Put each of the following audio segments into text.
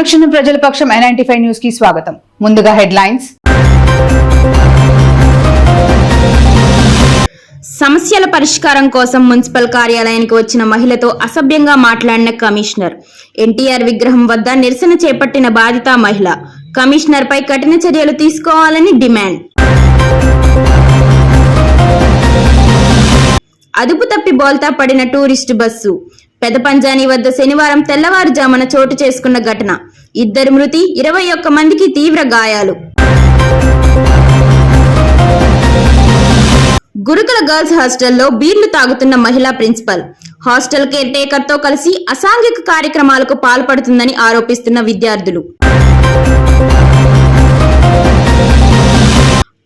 అనుక్షణం ప్రజల పక్షం ఎన్ఐన్టీ ఫైవ్ న్యూస్కి స్వాగతం. ముందుగా హెడ్లైన్స్. సమస్యల పరిష్కారం కోసం మున్సిపల్ కార్యాలయానికి వచ్చిన మహిళతో అసభ్యంగా మాట్లాడిన కమిషనర్. ఎన్టీఆర్ విగ్రహం వద్ద నిరసన చేపట్టిన బాధిత మహిళ. కమిషనర్ పై కఠిన చర్యలు తీసుకోవాలని డిమాండ్. అదుపు తప్పి బోల్తా పడిన టూరిస్ట్ బస్సు. పెదపంజాని వద్ద శనివారం తెల్లవారుజామున చోటు చేసుకున్న ఘటన. ఇద్దరు మృతి ఇరవై ఒక్క మందికి తీవ్ర గాయాలు. గురుకుల గర్ల్స్ హాస్టల్లో బీర్లు తాగుతున్న మహిళా ప్రిన్సిపల్. హాస్టల్ కేర్ టేకర్తో కలిసి అసాంఘిక కార్యక్రమాలకు పాల్పడుతుందని ఆరోపిస్తున్న విద్యార్థులు.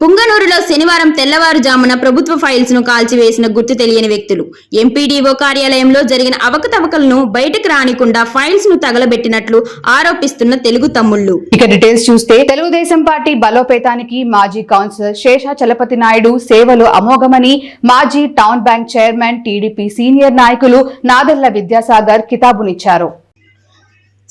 పుంగనూరులో శనివారం తెల్లవారుజామున ప్రభుత్వ ఫైల్స్ను కాల్చివేసిన గుర్తు తెలియని వ్యక్తులు. ఎంపీడీఓ కార్యాలయంలో జరిగిన అవకతవకలను బయటకు రానికుండా ఫైల్స్ను తగలబెట్టినట్లు ఆరోపిస్తున్న తెలుగు తమ్ముళ్ళు ఇక డీటెయిల్స్ చూస్తే తెలుగుదేశం పార్టీ బలోపేతానికి మాజీ కౌన్సిలర్ శేష చలపతి నాయుడు సేవలు అమోఘమని మాజీ town bank chairman TDP senior నాయకులు నాదెళ్ళ విద్యాసాగర్ కితాబునిచ్చారు.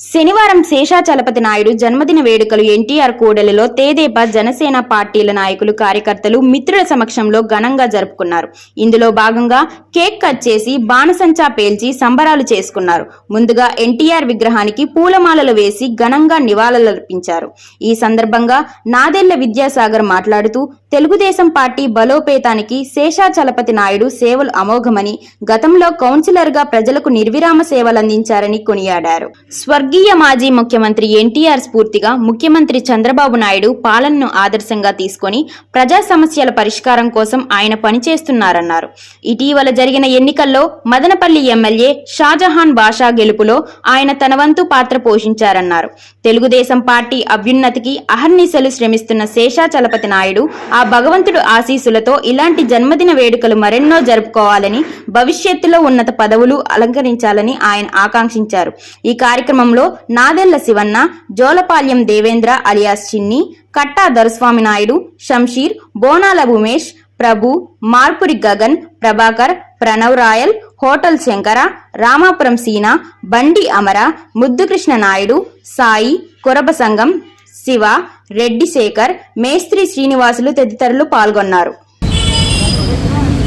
శనివారం శేషాచలపతి నాయుడు జన్మదిన వేడుకలు ఎన్టీఆర్ కూడలిలో తేదేపా జనసేన పార్టీల నాయకులు కార్యకర్తలు మిత్రుల సమక్షంలో ఘనంగా జరుపుకున్నారు. ఇందులో భాగంగా కేక్ కట్ చేసి బాణసంచా పేల్చి సంబరాలు చేసుకున్నారు. ముందుగా ఎన్టీఆర్ విగ్రహానికి పూలమాలలు వేసి ఘనంగా నివాళులర్పించారు. ఈ సందర్భంగా నాదెళ్ళ విద్యాసాగర్ మాట్లాడుతూ తెలుగుదేశం పార్టీ బలోపేతానికి శేషాచలపతి నాయుడు సేవలు అమోఘమని గతంలో కౌన్సిలర్గా ప్రజలకు నిర్విరామ సేవలందించారని కొనియాడారు. స్వర్గీయ మాజీ ముఖ్యమంత్రి ఎన్టీఆర్ స్ఫూర్తిగా ముఖ్యమంత్రి చంద్రబాబు నాయుడు పాలనను ఆదర్శంగా తీసుకుని ప్రజా సమస్యల పరిష్కారం కోసం ఆయన పనిచేస్తున్నారన్నారు. ఇటీవల జరిగిన ఎన్నికల్లో మదనపల్లి ఎమ్మెల్యే షాజహాన్ బాషా గెలుపులో ఆయన తన వంతు పాత్ర పోషించారన్నారు. తెలుగుదేశం పార్టీ అభ్యున్నతికి అహర్నిశలు శ్రమిస్తున్న శేషాచలపతి నాయుడు ఆ భగవంతుడు ఆశీస్సులతో ఇలాంటి జన్మదిన వేడుకలు మరెన్నో జరుపుకోవాలని భవిష్యత్తులో ఉన్నత పదవులు అలంకరించాలని ఆయన ఆకాంక్షించారు. ఈ కార్యక్రమంలో Nadella Sivanna Jolapalyam Devendra alias Chinni Katta Doraswamy Naidu Shamsheer Bonala Umesh Prabhu Marpuri Gagan Prabhakar Pranav royal hotel Shankara Ramapuram సీన బండి అమర ముద్దుకృష్ణ నాయుడు సాయి కొరబ సంఘం శివ రెడ్డి శేఖర్ మేస్త్రి శ్రీనివాసులు తదితరులు పాల్గొన్నారు.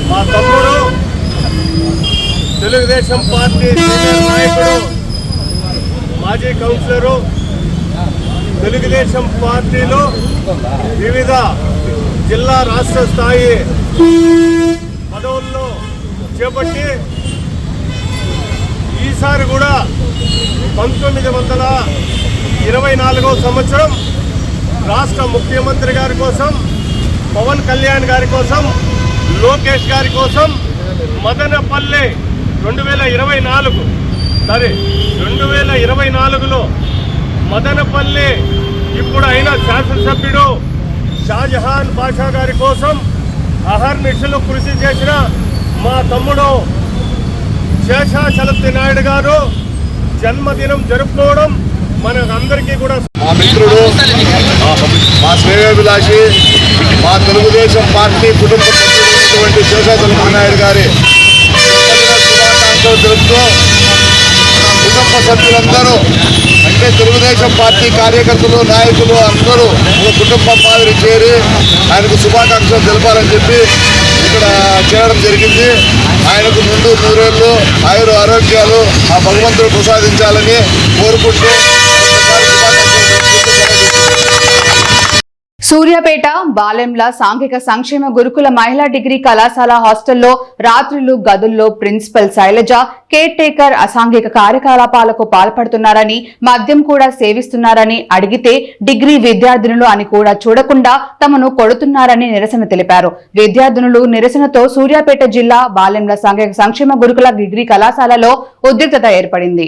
మా తమ్ముడు తెలుగుదేశం పార్టీ సీనియర్ నాయకుడు మాజీ కౌన్సిలరు తెలుగుదేశం పార్టీలో వివిధ జిల్లా రాష్ట్ర స్థాయి పదవుల్లో చేపట్టి ఈసారి కూడా పంతొమ్మిది వందల ఇరవై నాలుగో సంవత్సరం రాష్ట్ర ముఖ్యమంత్రి గారి కోసం పవన్ కళ్యాణ్ గారి కోసం లోకేష్ గారి కోసం మదనపల్లె రెండు వేల ఇరవై నాలుగు సరే రెండు వేల ఇరవై నాలుగులో మదనపల్లె ఇప్పుడు అయిన శాసనసభ్యుడు షాజహాన్ బాషా గారి కోసం అహర్నిశలు కృషి చేసిన మా తమ్ముడు శేషాచలతి నాయుడు గారు జన్మదినం జరుపుకోవడం మనకందరికీ కూడా మా మిత్రుడు మా శ్రేయోభిలాషి మా తెలుగుదేశం పార్టీ కుటుంబ సభ్యులైనటువంటి శేషాచల నాయుడు గారి శుభాకాంక్షలు తెలుపుతూ కుటుంబ సభ్యులందరూ అంటే తెలుగుదేశం పార్టీ కార్యకర్తలు నాయకులు అందరూ ఒక కుటుంబం మాదిరి చేరి ఆయనకు శుభాకాంక్షలు తెలపాలని చెప్పి ఇక్కడ చేరడం జరిగింది. ఆయనకు ముందు నూరేళ్ళు ఆయుర ఆరోగ్యాలు ఆ భగవంతుడు ప్రసాదించాలని కోరుకుంటూ సూర్యాపేట బాలెంల సాంఘిక సంక్షేమ గురుకుల మహిళా డిగ్రీ కళాశాల హాస్టల్లో రాత్రులు గదుల్లో ప్రిన్సిపల్ శైలజ కేర్ టేకర్ అసాంఘిక కార్యకలాపాలకు పాల్పడుతున్నారని మద్యం కూడా సేవిస్తున్నారని అడిగితే డిగ్రీ విద్యార్థినులు అని కూడా చూడకుండా తమను కొడుతున్నారని నిరసన తెలిపారు. విద్యార్థినులు నిరసనతో సూర్యాపేట జిల్లా బాలెంల సాంఘిక సంక్షేమ గురుకుల డిగ్రీ కళాశాలలో ఉద్రిక్తత ఏర్పడింది.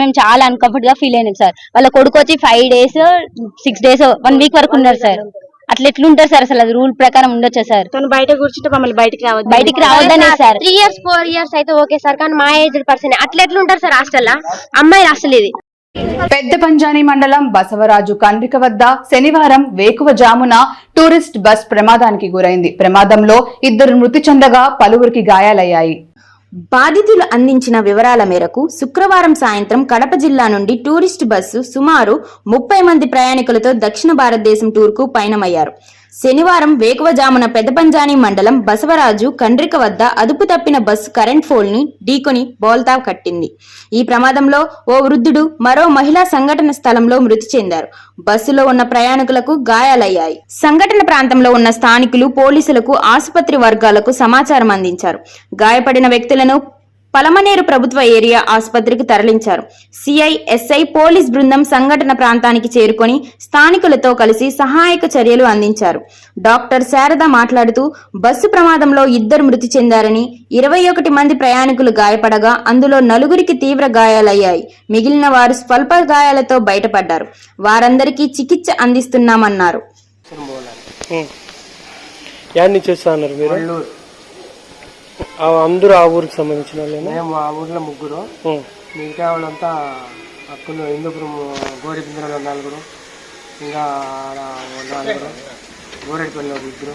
మేము చాలా అన్కంఫర్ట్గా ఫీల్ అయినాం సార్ వాళ్ళ కొడుకు వచ్చి five days six days one week వరకు ఉన్నారు సార్ అట్లా ఎట్లుంటారు సార్ అసలు అది రూల్ ప్రకారం ఉండొచ్చా సార్ తను బయట కూర్చుంటే మమ్మల్ని బయటికి రావద్దు. బయటికి రావద్దనే sir three years four years అయితే ఓకే సార్ కానీ మా ఏజ్ పర్సన్ అట్లా ఎట్లుంటారు సార్ హాస్టల్ అమ్మాయి అసలు ఇది పెద్ద పంజాని మండలం బసవరాజు కండ్రిక వద్ద శనివారం వేకువ జామున టూరిస్ట్ బస్ ప్రమాదానికి గురైంది. ప్రమాదంలో ఇద్దరు మృతి చెందగా పలువురికి గాయాలయ్యాయి. బాధితులు అందించిన వివరాల మేరకు శుక్రవారం సాయంత్రం కడప జిల్లా నుండి టూరిస్ట్ బస్సు సుమారు ముప్పై మంది ప్రయాణికులతో దక్షిణ భారతదేశం టూర్కు పయనమయ్యారు. శనివారం వేకువజామున పెదపంజాని మండలం బసవరాజు కండ్రిక వద్ద అదుపు తప్పిన బస్సు కరెంట్ ఫోల్ని ఢీకొని బోల్తా కట్టింది. ఈ ప్రమాదంలో ఓ వృద్ధుడు మరో మహిళా సంఘటన స్థలంలో మృతి చెందారు. బస్సులో ఉన్న ప్రయాణికులకు గాయాలయ్యాయి. సంఘటన ప్రాంతంలో ఉన్న స్థానికులు పోలీసులకు ఆసుపత్రి వర్గాలకు సమాచారం అందించారు. గాయపడిన వ్యక్తులను పలమనేరు ప్రభుత్వ ఏరియా ఆసుపత్రికి తరలించారు. సిఐ ఎస్ఐ పోలీస్ బృందం సంఘటన ప్రాంతానికి చేరుకొని స్థానికులతో కలిసి సహాయక చర్యలు అందించారు. డాక్టర్ శారద మాట్లాడుతూ బస్సు ప్రమాదంలో ఇద్దరు మృతి చెందారని ఇరవై ఒకటి మంది ప్రయాణికులు గాయపడగా అందులో నలుగురికి తీవ్ర గాయాలయ్యాయి. మిగిలిన వారు స్వల్ప గాయాలతో బయటపడ్డారు. వారందరికీ చికిత్స అందిస్తున్నామన్నారు. అందరూ ఆ ఊరికి సంబంధించిన వాళ్ళేనా? మేము ఆ ఊర్లో ముగ్గురు. మిగతా వాళ్ళంతా అక్కడ హిందూపురం గోరి పిందరలో నలుగురు. ఇంకా నలుగురు. గోరెడిపల్లి ఒక ఇద్దరు.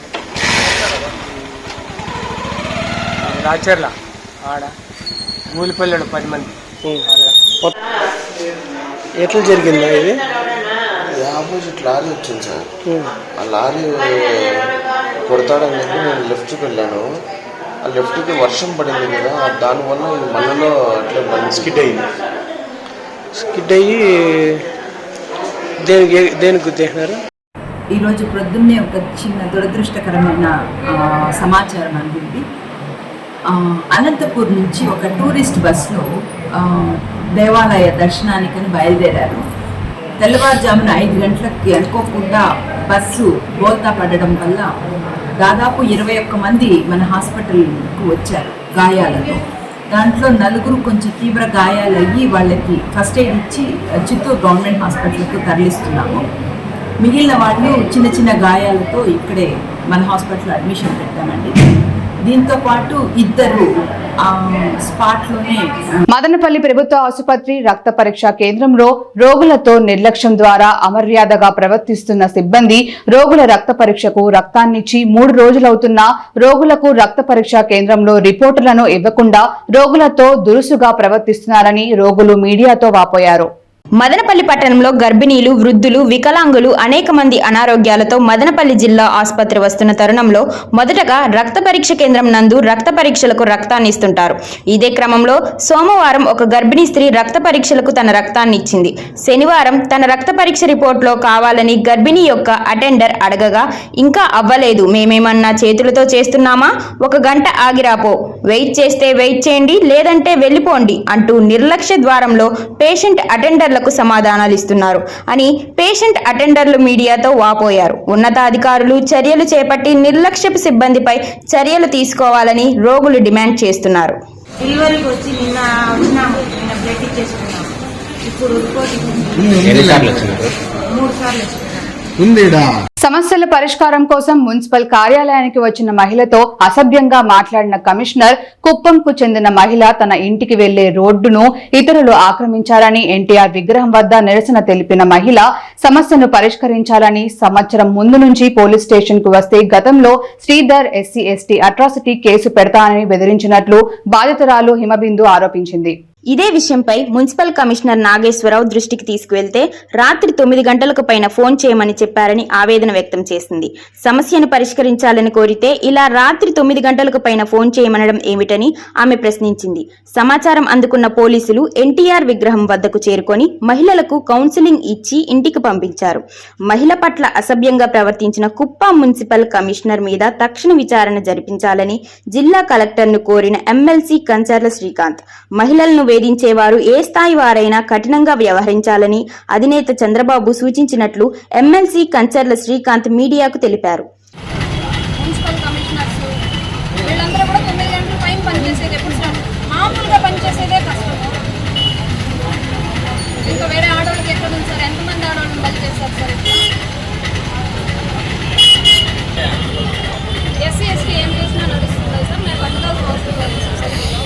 రాచర్ల ఆడ. గూలిపల్లి పది మంది. ఎట్లా జరిగిందా ఇది? ఆపోజిట్ లారీ వచ్చింది సార్. ఆ లారీ కొడతాడని చెప్పి నేను లెఫ్ట్కి వెళ్ళాను. ఆ లెఫ్ట్కి వర్షం పడింది కదా దానివల్ల ఈ మళ్ళలో అట్లా స్కిడ్ అయింది స్కిడ్ అయ్యి దేనికి దేనికి గుద్దేసినారు ఈరోజు ప్రొద్దున్నే ఒక చిన్న దురదృష్టకరమైన ఆ, సమాచారం అందింది. ఆ, అనంతపూర్ నుంచి ఒక టూరిస్ట్ బస్సులో ఆ, దేవాలయ దర్శనానికని బయలుదేరారు. తెల్లవారుజామున ఐదు గంటలకి అనుకోకుండా బస్సు బోల్తా పడడం వల్ల దాదాపు ఇరవై ఒక్క మంది మన హాస్పిటల్కు వచ్చారు గాయాలతో దాంట్లో నలుగురు కొంచెం తీవ్ర గాయాలయ్యి వాళ్ళకి ఫస్ట్ ఎయిడ్ ఇచ్చి చిత్తూరు గవర్నమెంట్ హాస్పిటల్కు తరలిస్తున్నాము. మిగిలిన వాళ్ళు చిన్న చిన్న గాయాలతో ఇక్కడే మన హాస్పిటల్ అడ్మిషన్ పెట్టామండి. దీంతో పాటు ఇద్దరు మదనపల్లి ప్రభుత్వ ఆసుపత్రి రక్త పరీక్ష కేంద్రంలో రోగులతో నిర్లక్ష్యం ద్వారా అమర్యాదగా ప్రవర్తిస్తున్న సిబ్బంది రోగుల రక్త పరీక్షకు రక్తాన్నిచ్చి మూడు రోజులవుతున్నా రోగులకు రక్త పరీక్ష కేంద్రంలో రిపోర్టులను ఇవ్వకుండా రోగులతో దురుసుగా ప్రవర్తిస్తున్నారని రోగులు మీడియాతో వాపోయారు. మదనపల్లి పట్టణంలో గర్భిణీలు వృద్ధులు వికలాంగులు అనేక మంది అనారోగ్యాలతో మదనపల్లి జిల్లా ఆసుపత్రి వస్తున్న తరుణంలో మొదటగా రక్త పరీక్ష కేంద్రం నందు రక్త పరీక్షలకు రక్తాన్ని ఇస్తుంటారు ఇదే క్రమంలో సోమవారం ఒక గర్భిణీ స్త్రీ రక్త పరీక్షలకు తన రక్తాన్ని ఇచ్చింది శనివారం తన రక్త పరీక్ష రిపోర్ట్లో కావాలని గర్భిణీ యొక్క అటెండర్ అడగగా ఇంకా అవ్వలేదు. మేమేమన్నా చేతులతో చేస్తున్నామా? ఒక గంట ఆగిరాపో. వెయిట్ చేస్తే వెయిట్ చేయండి లేదంటే వెళ్ళిపోండి అంటూ నిర్లక్ష్య ద్వారంలో పేషెంట్ అటెండర్ అటెండర్లకు సమాధానాలు ఇస్తున్నారు అని పేషెంట్ అటెండర్లు మీడియాతో వాపోయారు. ఉన్నతాధికారులు చర్యలు చేపట్టి నిర్లక్ష్యపు సిబ్బందిపై చర్యలు తీసుకోవాలని రోగులు డిమాండ్ చేస్తున్నారు. డెలివరీకి వచ్చి నిన్న వచ్చినాము నిన్న బ్లడ్ ఇచ్చేసుకున్నాము ఇప్పుడు రిపోర్ట్ ఇచ్చింది మూడు సార్లు వచ్చినాము సమస్యల పరిష్కారం కోసం మున్సిపల్ కార్యాలయానికి వచ్చిన మహిళతో అసభ్యంగా మాట్లాడిన కమిషనర్ కుప్పంకు చెందిన మహిళ తన ఇంటికి వెళ్ళే రోడ్డును ఇతరులు ఆక్రమించారని ఎన్టీఆర్ విగ్రహం వద్ద నిరసన తెలిపిన మహిళ సమస్యను పరిష్కరించాలని సంవత్సరం ముందు నుంచి పోలీస్ స్టేషన్కు వస్తే గతంలో Sridhar SC ST atrocity case పెడతానని బెదిరించినట్లు బాధితురాలు హిమబిందు ఆరోపించింది. ఇదే విషయంపై మున్సిపల్ కమిషనర్ నాగేశ్వరరావు దృష్టికి తీసుకువెళ్తే రాత్రి తొమ్మిది గంటలకు పైన ఫోన్ చేయమని చెప్పారని ఆవేదన వ్యక్తం చేసింది. సమస్యను పరిష్కరించాలని కోరితే ఇలా రాత్రి తొమ్మిది గంటలకు పైన ఫోన్ చేయమనడం ఏమిటని ఆమె ప్రశ్నించింది. సమాచారం అందుకున్న పోలీసులు ఎన్టీఆర్ విగ్రహం వద్దకు చేరుకొని మహిళలకు కౌన్సిలింగ్ ఇచ్చి ఇంటికి పంపించారు. మహిళ పట్ల అసభ్యంగా ప్రవర్తించిన కుప్ప మున్సిపల్ కమిషనర్ మీద తక్షణ విచారణ జరిపించాలని జిల్లా కలెక్టర్ను కోరిన ఎమ్మెల్సీ కంచర్ల శ్రీకాంత్ మహిళలను వేధించేవారు ఏ స్థాయి వారైనా కఠినంగా వ్యవహరించాలని అధినేత చంద్రబాబు సూచించినట్లు ఎమ్మెల్సీ కంచర్ల శ్రీకాంత్ మీడియాకు తెలిపారు. ఇంకా వేరే ఆడవాళ్ళకి ఎక్కడ ఉంది సార్? ఎంతమంది ఆడవాళ్ళని బలి చేస్తారు సార్ ఎస్సీ ఎస్టీ ఏం చేసినా నడుస్తుంది సార్? మేము పట్టుదల అవసరం లేదు సొసైటీలో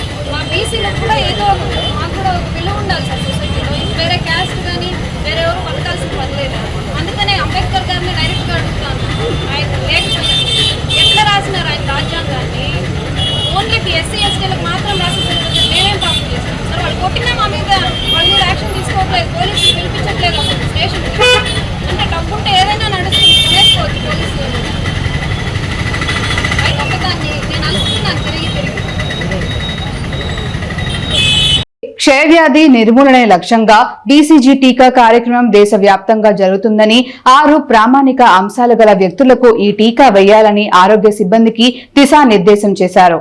బీసీలకు కూడా ఏదో ఒక- మాకు కూడా ఒక విలువ ఉండాలి సార్ సొసైటీలో. వేరే క్యాస్ట్ కానీ వేరే ఎవరు పలకాల్సిన పని లేదు. అందుకనే అంబేద్కర్ గారిని డైరెక్ట్గా అడుగుతాను. ఆయన లేఖ ఎట్లా రాసినారు ఆయన రాజ్యాంగాన్ని? ఓన్లీ ఎస్సీ ఎస్టీలకు మాత్రం రాసేసారు మేమేం పాపం చేస్తాం సార్ వాళ్ళు కొట్టినా మా మీద వాళ్ళు యాక్షన్ తీసుకోవట్లేదు. పోలీసులు పిలిపించట్లేదు అసలు స్టేషన్ అంటే డబ్బు ఉంటే ఏదైనా నడుస్తుంది కొనేసుకోవచ్చు పోలీసులు ఆయన ఒక్కదాన్ని నేను అనుకుంటున్నాను తిరిగి తిరిగి క్షయవ్యాధి నిర్మూలనే లక్ష్యంగా బీసీజీ టీకా కార్యక్రమం దేశవ్యాప్తంగా జరుగుతుందని ఆరు ప్రామాణిక అంశాలు గల వ్యక్తులకు ఈ టీకా వేయాలని ఆరోగ్య సిబ్బందికి దిశానిర్దేశం చేశారు.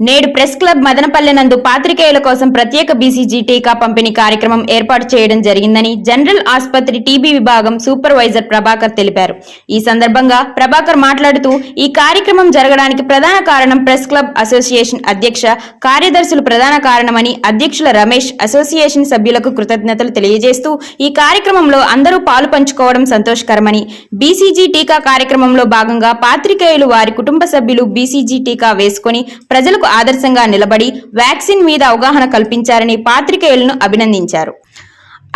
నేడు ప్రెస్ క్లబ్ మదనపల్లె నందు పాత్రికేయుల కోసం ప్రత్యేక బీసీజీ టీకా పంపిణీ కార్యక్రమం ఏర్పాటు చేయడం జరిగిందని జనరల్ ఆసుపత్రి టీబీ విభాగం సూపర్వైజర్ ప్రభాకర్ తెలిపారు. ఈ సందర్భంగా ప్రభాకర్ మాట్లాడుతూ ఈ కార్యక్రమం జరగడానికి ప్రధాన కారణం ప్రెస్ క్లబ్ అసోసియేషన్ అధ్యక్ష కార్యదర్శులు ప్రధాన కారణమని అధ్యక్షుల రమేష్ అసోసియేషన్ సభ్యులకు కృతజ్ఞతలు తెలియజేస్తూ ఈ కార్యక్రమంలో అందరూ పాలు పంచుకోవడం సంతోషకరమని బీసీజీ టీకా కార్యక్రమంలో భాగంగా పాత్రికేయులు వారి కుటుంబ సభ్యులు బీసీజీ టీకా వేసుకొని ప్రజలకు ఆదర్శంగా నిలబడి వ్యాక్సిన్ మీద అవగాహన కల్పించారని పాత్రికేయులను అభినందించారు.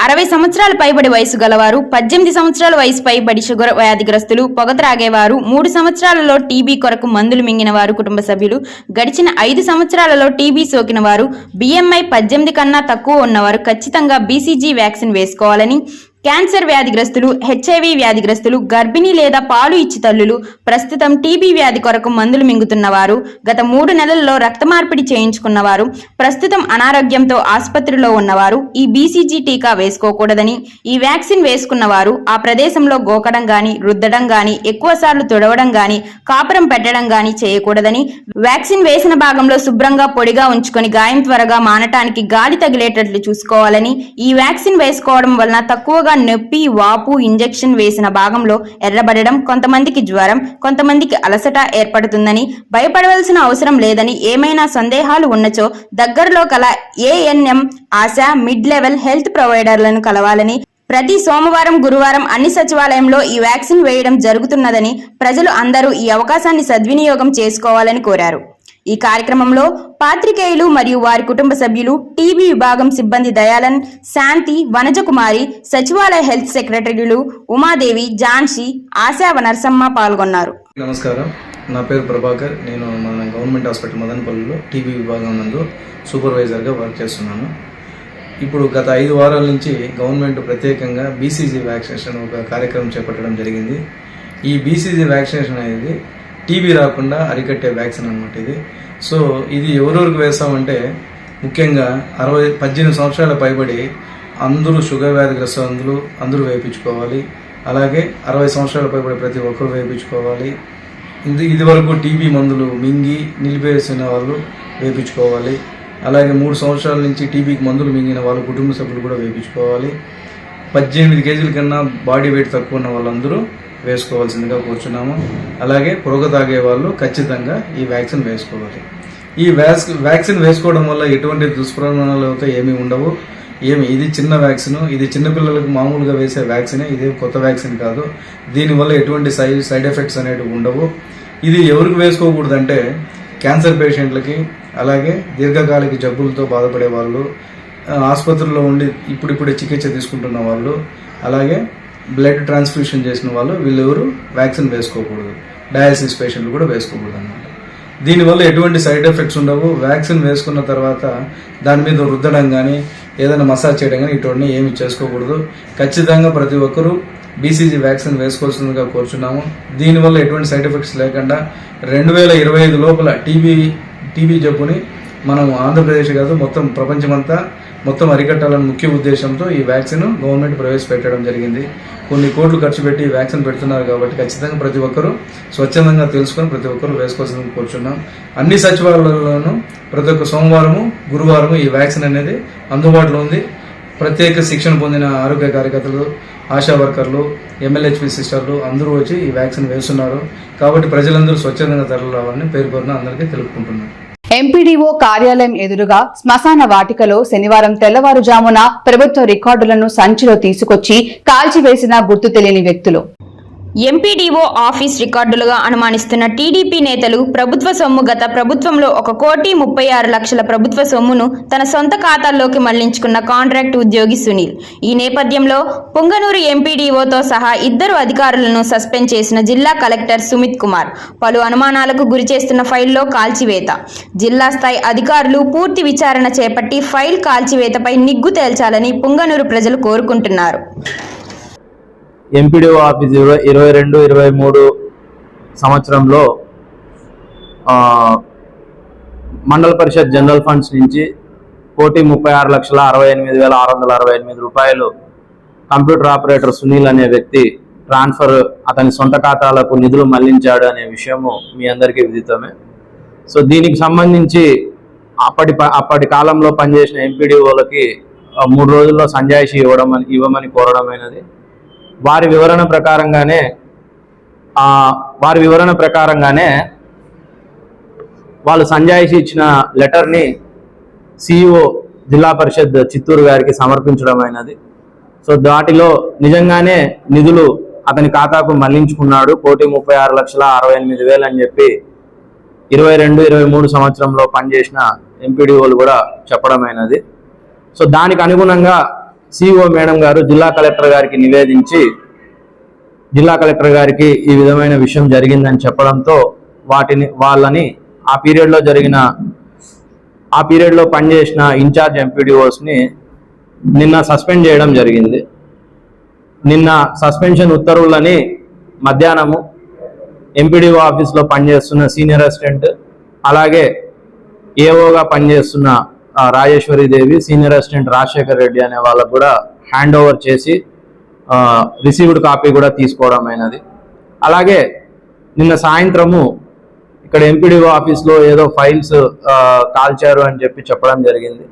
అరవై సంవత్సరాల పైబడి వయసు గలవారు పద్దెనిమిది సంవత్సరాల వయసు పైబడి షుగర్ వ్యాధిగ్రస్తులు పొగ త్రాగేవారు మూడు సంవత్సరాలలో టీబీ కొరకు మందులు మింగిన వారు కుటుంబ సభ్యులు గడిచిన ఐదు సంవత్సరాలలో టీబీ సోకిన వారు బిఎంఐ పద్దెనిమిది కన్నా తక్కువ ఉన్నవారు ఖచ్చితంగా బీసీజీ వ్యాక్సిన్ వేసుకోవాలని క్యాన్సర్ వ్యాధిగ్రస్తులు హెచ్ఐవి వ్యాధిగ్రస్తులు గర్భిణీ లేదా పాలు ఇచ్చి తల్లులు ప్రస్తుతం టీబీ వ్యాధి కొరకు మందులు మింగుతున్నవారు గత మూడు నెలల్లో రక్త మార్పిడి చేయించుకున్నవారు ప్రస్తుతం అనారోగ్యంతో ఆసుపత్రిలో ఉన్నవారు ఈ బీసీజీ టీకా వేసుకోకూడదని ఈ వ్యాక్సిన్ వేసుకున్నవారు ఆ ప్రదేశంలో గోకడం గాని రుద్దడం గాని ఎక్కువ సార్లు తుడవడం గాని కాపురం పెట్టడం గాని చేయకూడదని వ్యాక్సిన్ వేసిన భాగంలో శుభ్రంగా పొడిగా ఉంచుకొని గాయం త్వరగా మానటానికి గాలి తగిలేటట్లు చూసుకోవాలని ఈ వ్యాక్సిన్ వేసుకోవడం వలన తక్కువగా నొప్పి వాపు ఇంజెక్షన్ వేసిన భాగంలో ఎర్రబడడం కొంతమందికి జ్వరం కొంతమందికి అలసట ఏర్పడుతుందని భయపడవలసిన అవసరం లేదని ఏమైనా సందేహాలు ఉన్నచో దగ్గరలో కల ANM ASHA mid level health ప్రొవైడర్లను కలవాలని ప్రతి సోమవారం గురువారం అన్ని సచివాలయంలో ఈ వ్యాక్సిన్ వేయడం జరుగుతున్నదని ప్రజలు అందరూ ఈ అవకాశాన్ని సద్వినియోగం చేసుకోవాలని కోరారు. ఈ కార్యక్రమంలో పాత్రికేయులు మరియు వారి కుటుంబ సభ్యులు టీబీ విభాగం సిబ్బంది దయాలన్ శాంతి వనజకుమారి సచివాలయ హెల్త్ సెక్రటరీలు ఉమాదేవి ఝాన్సీ ఆశావ నరసమ్మ పాల్గొన్నారు. నమస్కారం. నా పేరు ప్రభాకర్. నేను మన గవర్నమెంట్ హాస్పిటల్ మదనపల్లిలో టీబీ విభాగం నందు సూపర్వైజర్గా వర్క్ చేస్తున్నాను. ఇప్పుడు గత ఐదు వారాల నుంచి గవర్నమెంట్ ప్రత్యేకంగా బీసీజీ వ్యాక్సినేషన్ ఒక కార్యక్రమం చేపట్టడం జరిగింది. ఈ బీసీజీ వ్యాక్సినేషన్ అనేది టీబీ రాకుండా అరికట్టే వ్యాక్సిన్ అనమాట ఇది. సో ఇది ఎవరెవరికి వేస్తామంటే ముఖ్యంగా అరవై పద్దెనిమిది సంవత్సరాల పైబడి అందరూ షుగర్ వ్యాధిగ్రస్తులు అందరూ అందరూ వేయించుకోవాలి. అలాగే అరవై సంవత్సరాల పైబడి ప్రతి ఒక్కరు వేయించుకోవాలి. ఇది ఇదివరకు టీబీ మందులు మింగి నిలిపేసిన వాళ్ళు వేయించుకోవాలి. అలాగే మూడు సంవత్సరాల నుంచి టీబీకి మందులు మింగిన వాళ్ళు కుటుంబ సభ్యులు కూడా వేయించుకోవాలి. పద్దెనిమిది కేజీల కన్నా బాడీ వెయిట్ తక్కువ ఉన్న వాళ్ళందరూ వేసుకోవాల్సిందిగా కూర్చున్నాము. అలాగే పొగ తాగే వాళ్ళు ఖచ్చితంగా ఈ వ్యాక్సిన్ వేసుకోవాలి. ఈ వ్యాక్సిన్ వేసుకోవడం వల్ల ఎటువంటి దుష్ప్రమాణాలు అయితే ఏమీ ఉండవు. ఏమి ఇది చిన్న వ్యాక్సిన్ ఇది చిన్నపిల్లలకు మామూలుగా వేసే వ్యాక్సినే ఇది కొత్త వ్యాక్సిన్ కాదు. దీనివల్ల ఎటువంటి సైడ్ సైడ్ ఎఫెక్ట్స్ అనేవి ఉండవు. ఇది ఎవరికి వేసుకోకూడదంటే క్యాన్సర్ పేషెంట్లకి అలాగే దీర్ఘకాలిక జబ్బులతో బాధపడే వాళ్ళు ఆసుపత్రిలో ఉండి ఇప్పుడిప్పుడే చికిత్స తీసుకుంటున్న వాళ్ళు అలాగే బ్లడ్ ట్రాన్స్ఫ్యూషన్ చేసిన వాళ్ళు వీళ్ళెవరు? వ్యాక్సిన్ వేసుకోకూడదు. డయాలసిస్ పేషెంట్లు కూడా వేసుకోకూడదు అన్నమాట దీనివల్ల ఎటువంటి సైడ్ ఎఫెక్ట్స్ ఉండవు. వ్యాక్సిన్ వేసుకున్న తర్వాత దాని మీద రుద్దడం కానీ ఏదైనా మసాజ్ చేయడం కానీ ఇటువంటి ఏమి చేసుకోకూడదు. ఖచ్చితంగా ప్రతి ఒక్కరూ బీసీజీ వ్యాక్సిన్ వేసుకోవాల్సిందిగా కోరుచున్నాము. దీనివల్ల ఎటువంటి సైడ్ ఎఫెక్ట్స్ లేకుండా రెండు వేల ఇరవై ఐదు లోపల టీబీ టీబీ జబ్బుని మనం ఆంధ్రప్రదేశ్ కాదు మొత్తం ప్రపంచమంతా మొత్తం అరికట్టాలని ముఖ్య ఉద్దేశంతో ఈ వ్యాక్సిన్ గవర్నమెంట్ ప్రవేశపెట్టడం జరిగింది. కొన్ని కోట్లు ఖర్చు పెట్టి వ్యాక్సిన్ పెడుతున్నారు కాబట్టి ఖచ్చితంగా ప్రతి ఒక్కరూ స్వచ్ఛందంగా తెలుసుకొని ప్రతి ఒక్కరూ వేసుకోవాల్సిందని కోరుచున్నాం. అన్ని సచివాలయాల్లోనూ ప్రతి ఒక్క సోమవారము గురువారము ఈ వ్యాక్సిన్ అనేది అందుబాటులో ఉంది. ప్రత్యేక శిక్షణ పొందిన ఆరోగ్య కార్యకర్తలు ఆశా వర్కర్లు ఎమ్మెల్యేహెచ్పి సిస్టర్లు అందరూ వచ్చి ఈ వ్యాక్సిన్ వేస్తున్నారు. కాబట్టి ప్రజలందరూ స్వచ్ఛందంగా తరలి రావాలని పేర్కొన్న అందరికీ తెలుపుకుంటున్నాను ఎంపీడీఓ కార్యాలయం ఎదురుగా శ్మశాన వాటికలో శనివారం తెల్లవారుజామున ప్రభుత్వ రికార్డులను సంచిలో తీసుకొచ్చి కాల్చివేసిన గుర్తు తెలియని వ్యక్తులు. ఎంపీడీఓ ఆఫీస్ రికార్డులుగా అనుమానిస్తున్న టీడీపీ నేతలు ప్రభుత్వ సొమ్ము గత ప్రభుత్వంలో ఒక కోటి ముప్పై ఆరు లక్షల ప్రభుత్వ సొమ్మును తన సొంత ఖాతాల్లోకి మళ్ళించుకున్న కాంట్రాక్ట్ ఉద్యోగి సునీల్. ఈ నేపథ్యంలో పొంగనూరు ఎంపీడీఓతో సహా ఇద్దరు అధికారులను సస్పెండ్ చేసిన జిల్లా కలెక్టర్ సుమిత్ కుమార్. పలు అనుమానాలకు గురి చేస్తున్న ఫైల్లో కాల్చివేత. జిల్లా స్థాయి అధికారులు పూర్తి విచారణ చేపట్టి ఫైల్ కాల్చివేతపై నిగ్గు తేల్చాలని పొంగనూరు ప్రజలు కోరుకుంటున్నారు. ఎంపీడీఓ ఆఫీస్ ఇరవై ఇరవై రెండు ఇరవై మూడు సంవత్సరంలో మండల పరిషత్ జనరల్ ఫండ్స్ నుంచి కోటి ముప్పై ఆరు లక్షల అరవై ఎనిమిది వేల ఆరు వందల అరవై ఎనిమిది రూపాయలు కంప్యూటర్ ఆపరేటర్ సునీల్ అనే వ్యక్తి ట్రాన్స్ఫర్ అతని సొంత ఖాతాలకు నిధులు మళ్ళించాడు అనే విషయము మీ అందరికీ విదితమే. సో దీనికి సంబంధించి అప్పటి అప్పటి కాలంలో పనిచేసిన ఎంపీడీఓలకి మూడు రోజుల్లో సంజాయిషి ఇవ్వడం అని- ఇవ్వమని కోరడమైనది. వారి వివరణ ప్రకారంగానే వారి వివరణ ప్రకారంగానే వాళ్ళు సంజాయిషి ఇచ్చిన లెటర్ని సిఇఓ జిల్లా పరిషత్ చిత్తూరు గారికి సమర్పించడం అయినది. సో దాటిలో నిజంగానే నిధులు అతని ఖాతాకు మళ్ళించుకున్నాడు. కోటి ముప్పై ఆరు లక్షల అరవై ఎనిమిది వేలు అని చెప్పి ఇరవై రెండు ఇరవై మూడు సంవత్సరంలో పనిచేసిన ఎంపీడీఓలు కూడా చెప్పడమైనది. సో దానికి అనుగుణంగా సిఇఓ మేడం గారు జిల్లా కలెక్టర్ గారికి నివేదించి జిల్లా కలెక్టర్ గారికి ఈ విధమైన విషయం జరిగిందని చెప్పడంతో వాటిని వాళ్ళని ఆ పీరియడ్లో జరిగిన ఆ పీరియడ్లో పనిచేసిన ఇన్ఛార్జ్ ఎంపీడీఓస్ని నిన్న సస్పెండ్ చేయడం జరిగింది. నిన్న సస్పెన్షన్ ఉత్తర్వులని మధ్యాహ్నము ఎంపీడీఓ ఆఫీస్లో పనిచేస్తున్న సీనియర్ అసిస్టెంట్ అలాగే ఏఓగా పనిచేస్తున్న రాజేశ్వరి దేవి సీనియర్ అసిస్టెంట్ రాజశేఖర్ రెడ్డి అనే వాళ్ళకు కూడా హ్యాండ్ ఓవర్ చేసి రిసీవ్డ్ కాపీ కూడా తీసుకోవడం అయినది. అలాగే నిన్న సాయంత్రము ఇక్కడ ఎంపీడీఓ ఆఫీస్లో ఏదో ఫైల్స్ కాల్చారు అని చెప్పి చెప్పడం జరిగింది.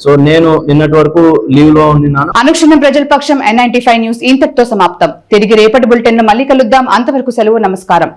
సో నేను నిన్నటి వరకు లీవ్లో ఉన్నాను అనుక్షణం ప్రజల పక్షం ఎన్ న్యూస్ ఇంతటితో సమాప్తం. తిరిగి రేపటి బులెటిన్ మళ్ళీ కలుద్దాం. అంతవరకు సెలవు నమస్కారం.